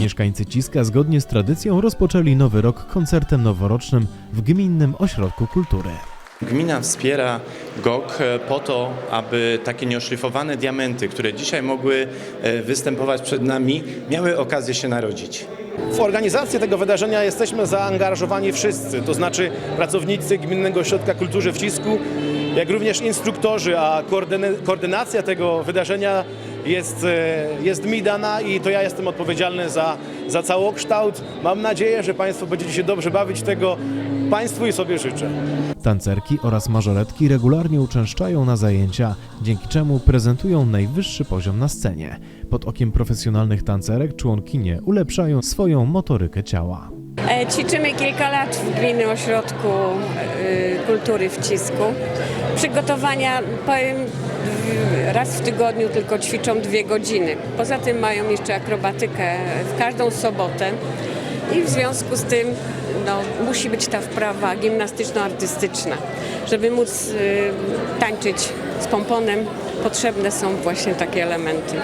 Mieszkańcy Ciska zgodnie z tradycją rozpoczęli nowy rok koncertem noworocznym w Gminnym Ośrodku Kultury. Gmina wspiera GOK po to, aby takie nieoszlifowane diamenty, które dzisiaj mogły e, występować przed nami, miały okazję się narodzić. W organizację tego wydarzenia jesteśmy zaangażowani wszyscy, to znaczy pracownicy Gminnego Ośrodka Kultury w Cisku, jak również instruktorzy, a koordynacja tego wydarzenia jest, e, jest mi dana i to ja jestem odpowiedzialny za, za całokształt. Mam nadzieję, że Państwo będziecie się dobrze bawić tego Państwu i sobie życzę. Tancerki oraz mażoretki regularnie uczęszczają na zajęcia, dzięki czemu prezentują najwyższy poziom na scenie. Pod okiem profesjonalnych tancerek członkinie ulepszają swoją motorykę ciała. E, Ćwiczymy kilka lat w Gminnym Ośrodku e, Kultury w Cisku. Przygotowania, powiem, raz w tygodniu tylko ćwiczą dwie godziny. Poza tym mają jeszcze akrobatykę w każdą sobotę i w związku z tym no, musi być ta wprawa gimnastyczno-artystyczna. Żeby móc e, tańczyć z pomponem, potrzebne są właśnie takie elementy.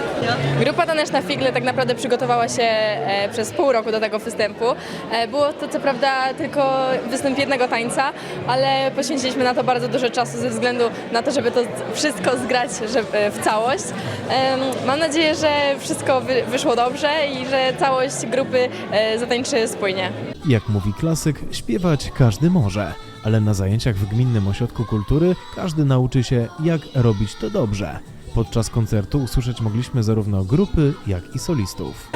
Grupa Taneczna Figle tak naprawdę przygotowała się e, przez pół roku do tego występu. E, było to co prawda tylko występ jednego tańca, ale poświęciliśmy na to bardzo dużo czasu ze względu na to, żeby to wszystko zgrać żeby, w całość. Mam nadzieję, że wszystko wy, wyszło dobrze i że całość grupy e, zatańczy spójnie. Jak mówi klasyk, śpiewać każdy może, ale na zajęciach w Gminnym Ośrodku Kultury każdy nauczy się, jak robić to dobrze. Podczas koncertu usłyszeć mogliśmy zarówno grupy, jak i solistów.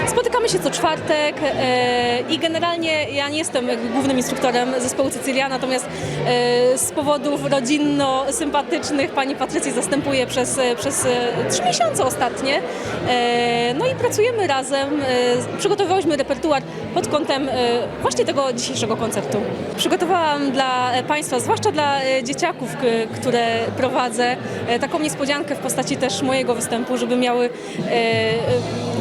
Się co czwartek e, i generalnie ja nie jestem głównym instruktorem zespołu Cecylia, natomiast e, z powodów rodzinno-sympatycznych pani Patrycji zastępuję przez, e, przez trzy miesiące ostatnie. No i pracujemy razem, przygotowywałyśmy repertuar pod kątem właśnie tego dzisiejszego koncertu. Przygotowałam dla Państwa, zwłaszcza dla dzieciaków, które prowadzę, taką niespodziankę w postaci też mojego występu, żeby miały,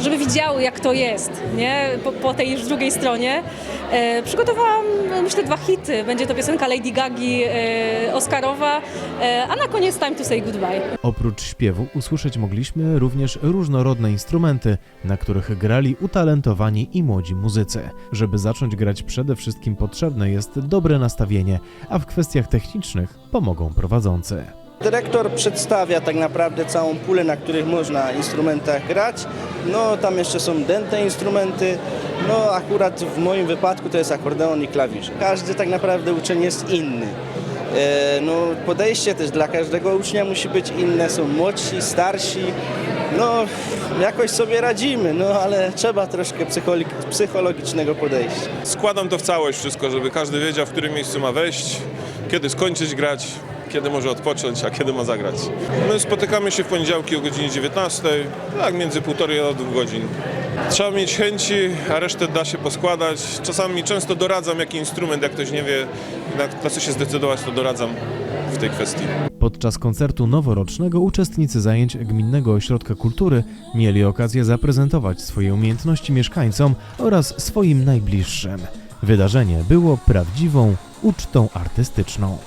żeby widziały jak to jest, nie? Po, po tej już drugiej stronie. E, Przygotowałam myślę dwa hity. Będzie to piosenka Lady Gagi e, Oscarowa, e, a na koniec Time to Say Goodbye. Oprócz śpiewu usłyszeć mogliśmy również różnorodne instrumenty, na których grali utalentowani i młodzi muzycy. Żeby zacząć grać przede wszystkim potrzebne jest dobre nastawienie, a w kwestiach technicznych pomogą prowadzący. Dyrektor przedstawia tak naprawdę całą pulę, na których można instrumentach grać. No tam jeszcze są dęte instrumenty. No akurat w moim wypadku to jest akordeon i klawisz. Każdy tak naprawdę uczeń jest inny. E, no podejście też dla każdego ucznia musi być inne. Są młodsi, starsi. No jakoś sobie radzimy, no ale trzeba troszkę psychologicznego podejścia. Składam to w całość wszystko, żeby każdy wiedział, w którym miejscu ma wejść, kiedy skończyć grać, kiedy może odpocząć, a kiedy ma zagrać. My spotykamy się w poniedziałki o godzinie 19, tak między półtorej a dwóch godzin. Trzeba mieć chęci, a resztę da się poskładać. Czasami często doradzam jaki instrument, jak ktoś nie wie na, na co się zdecydować, to doradzam w tej kwestii. Podczas koncertu noworocznego uczestnicy zajęć Gminnego Ośrodka Kultury mieli okazję zaprezentować swoje umiejętności mieszkańcom oraz swoim najbliższym. Wydarzenie było prawdziwą ucztą artystyczną.